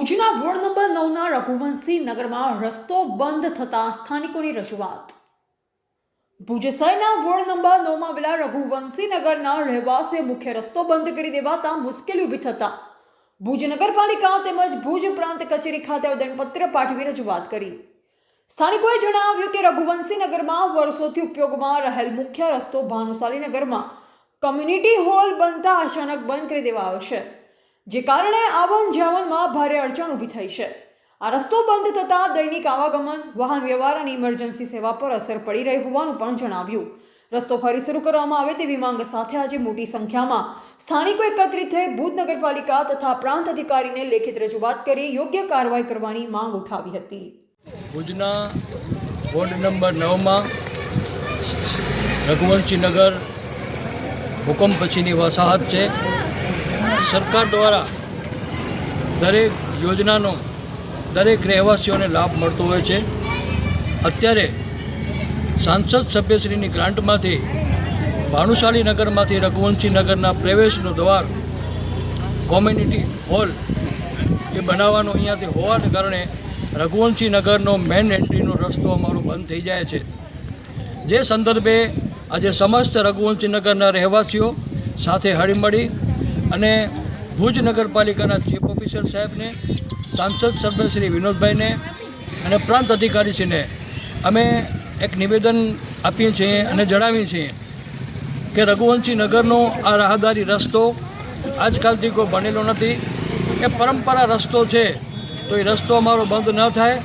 ભુજના ward number નવના Raghuvanshi નગરમાં રસ્તો બંધ થતાં સ્થાનિકોની રજૂઆત. ભુજ શહેરના વોર્ડ નંબર નવમાં આવેલા રઘુવંશી નગરના રહેવાસીઓએ મુખ્ય રસ્તો બંધ કરી દેવાતા મુશ્કેલી ઊભી થતા ભુજ નગરપાલિકા તેમજ ભુજ પ્રાંત કચેરી ખાતે આવેદનપત્ર પાઠવી રજૂઆત કરી. સ્થાનિકોએ જણાવ્યું કે રઘુવંશી નગરમાં વર્ષોથી ઉપયોગમાં રહેલ મુખ્ય રસ્તો ભાનુશાલી નગરમાં કમ્યુનિટી હોલ બનતા અચાનક બંધ કરી દેવાયો છે જે કારણે આવન જાવનમાં ભારે અડચણ ઊભી થઈ છે. આ રસ્તો બંધ થતાં દૈનિક આવાગમન, વાહન વ્યવહાર અને ઇમરજન્સી સેવા પર અસર પડી રહી હોવાનું પણ જણાવ્યું. રસ્તો ફરી શરૂ કરવામાં આવે તેવી માંગ સાથે આજે મોટી સંખ્યામાં સ્થાનિકો એકત્રિત થઈ ભુજ નગરપાલિકા તથા પ્રાંત અધિકારીને લેખિત રજૂઆત કરી યોગ્ય કાર્યવાહી કરવાની માંગ ઉઠાવી હતી. ભુજના વોર્ડ નંબર નવમાં રઘુવંશીનગર ભૂકંપ પછીની વસાહત છે. સરકાર દ્વારા દરેક યોજનાનો દરેક રહેવાસીઓને લાભ મળતો હોય છે. અત્યારે સાંસદ સભ્યશ્રીની ગ્રાન્ટમાંથી ભાનુશાળી નગરમાંથી રઘુવંશી નગરના પ્રવેશનો દ્વાર કોમ્યુનિટી હોલ એ બનાવવાનો અહીંયાથી હોવાને કારણે રઘુવંશી નગરનો મેન એન્ટ્રીનો રસ્તો અમારો બંધ થઈ જાય છે. જે સંદર્ભે આજે સમસ્ત રઘુવંશી નગરના રહેવાસીઓ સાથે હળીમળી અને ભુજ નગરપાલિકાના ચીફ ઓફિસર સાહેબને, સાંસદ સભ્ય શ્રી વિનોદભાઈને અને પ્રાંત અધિકારીશ્રીને અમે એક નિવેદન આપીએ છીએ અને જણાવીએ છીએ કે રઘુવંશી નગરનો આ રાહદારી રસ્તો આજકાલથી કોઈ બનેલો નથી. એ પરંપરા રસ્તો છે, તો એ રસ્તો અમારો બંધ ન થાય.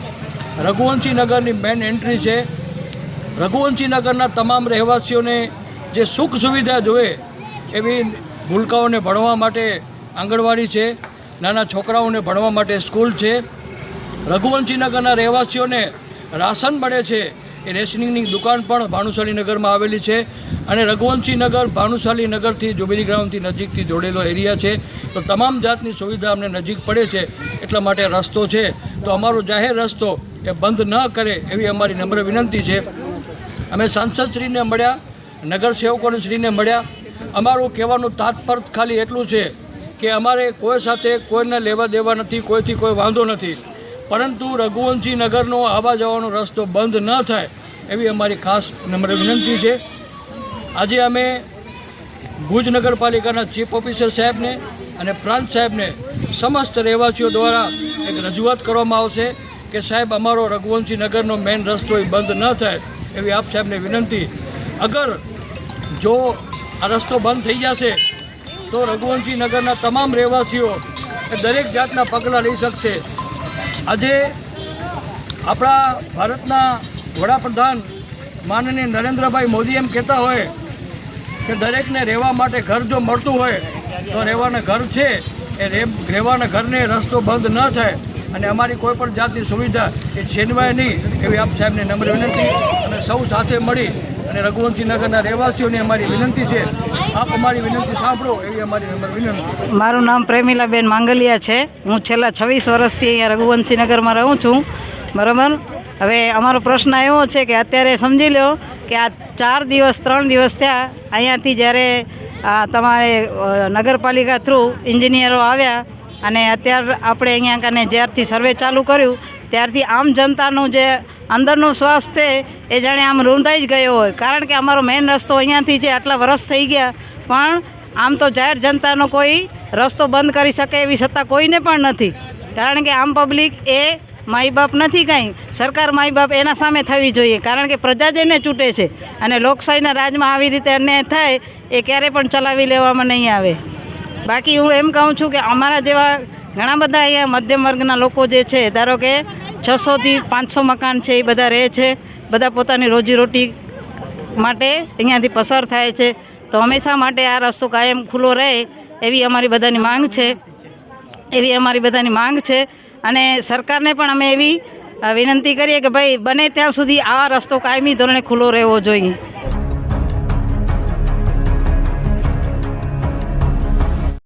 રઘુવંશી નગરની મેન એન્ટ્રી છે. રઘુવંશી નગરના તમામ રહેવાસીઓને જે સુખ સુવિધા જોઈએ એવી ભૂલકાઓને ભણવા માટે આંગણવાડી છે, નાના છોકરાઓને ભણવા માટે સ્કૂલ છે. રઘુવંશી નગરના રહેવાસીઓને રાશન મળે છે. એ રેશનિંગની દુકાન પણ ભાનુશાલી નગરમાં આવેલી છે અને રઘુવંશીનગર નગર ભાનુશાલી નગરથી જોબેરી ગ્રાઉન્ડથી નજીકથી જોડેલો એરિયા છે. તો તમામ જાતની સુવિધા અમને નજીક પડે છે એટલા માટે રસ્તો છે. તો અમારો જાહેર રસ્તો એ બંધ ન કરે એવી અમારી નમ્ર વિનંતી છે. અમે સાંસદશ્રીને મળ્યા, નગરસેવકોને શ્રીને મળ્યા. અમારું કહેવાનું તાત્પર્ય ખાલી એટલું છે કે અમારે કોઈ સાથે કોઈને લેવા દેવા નથી, કોઈથી કોઈ વાંધો નથી. પરંતુ રઘુવંશી નગરનો આવવા જવાનો રસ્તો બંધ ન થાય એવી અમારી ખાસ નમ્ર વિનંતી છે. આજે અમે ભુજ નગરપાલિકાના ચીફ ઓફિસર સાહેબને અને પ્રાંત સાહેબને સમસ્ત રહેવાસીઓ દ્વારા એક રજૂઆત કરવામાં આવશે કે સાહેબ, અમારો રઘુવંશી નગરનો મેઇન રસ્તો એ બંધ ન થાય એવી આપ સાહેબને વિનંતી. અગર જો આ રસ્તો બંધ થઈ જશે તો રઘુવંશી નગરના તમામ રહેવાસીઓ એ દરેક જાતના પગલાં લઈ શકશે. આજે આપણા ભારતના વડાપ્રધાન માનનીય નરેન્દ્રભાઈ મોદી એમ કહેતા હોય કે દરેકને રહેવા માટે ઘર જો મળતું હોય તો રહેવાના ઘર છે. એ રહેવાના ઘરને રસ્તો બંધ ન થાય અને અમારી કોઈ પણ જાતની સુવિધા એ છેનવાય નહીં એવી આપ સાહેબને નમ્ર વિનંતી અને સૌ સાથે મળી અને રઘુવંશી નગરના રહેવાસીઓની અમારી વિનંતી છે, આપ અમારી વિનંતી સાંભળો એવી અમારી વિનંતી. મારું નામ પ્રેમિલાબેન માંગલિયા છે. હું છેલ્લા છવ્વીસ વર્ષથી અહીંયા રઘુવંશીનગરમાં રહું છું. બરાબર? હવે અમારો પ્રશ્ન એવો છે કે અત્યારે સમજી લો કે આ ચાર દિવસ, ત્રણ દિવસ થયા. અહીંયાથી જ્યારે તમારે નગરપાલિકા થ્રુ એન્જિનિયરો આવ્યા અને અત્યારે આપણે અહીંયા કને જ્યારથી સર્વે ચાલુ કર્યું, ત્યારથી આમ જનતાનું જે અંદરનું શ્વાસ છે, એ જાણે આમ રૂંધાઈ જ ગયો હોય. કારણ કે અમારો મેઇન રસ્તો અહીંયાથી છે, આટલા વરસ થઈ ગયા. પણ આમ તો જાહેર જનતાનો કોઈ રસ્તો બંધ કરી શકે એવી સત્તા કોઈને પણ નથી. કારણ કે આમ પબ્લિક એ માઈ બાપ નથી કાંઈ. સરકાર માઈ બાપ એના સામે થવી જોઈએ. કારણ કે પ્રજા જ એને ચૂંટે છે. અને લોકશાહીના રાજમાં આવી રીતે અન્યાય થાય, એ ક્યારે પણ ચલાવી લેવામાં નહીં આવે. બાકી હું એમ કહું છું કે અમારા જેવા ઘણા બધા અહીંયા મધ્યમ વર્ગના લોકો જે છે, ધારો કે છસોથી પાંચસો મકાન છે એ બધા રહે છે, બધા પોતાની રોજીરોટી માટે અહીંયાથી પસાર થાય છે. તો હંમેશા માટે આ રસ્તો કાયમ ખુલ્લો રહે એવી અમારી બધાની માંગ છે. એવી અમારી બધાની માંગ છે અને સરકારને પણ અમે એવી વિનંતી કરીએ કે ભાઈ બને ત્યાં સુધી આ રસ્તો કાયમી ધોરણે ખુલ્લો રહેવો જોઈએ.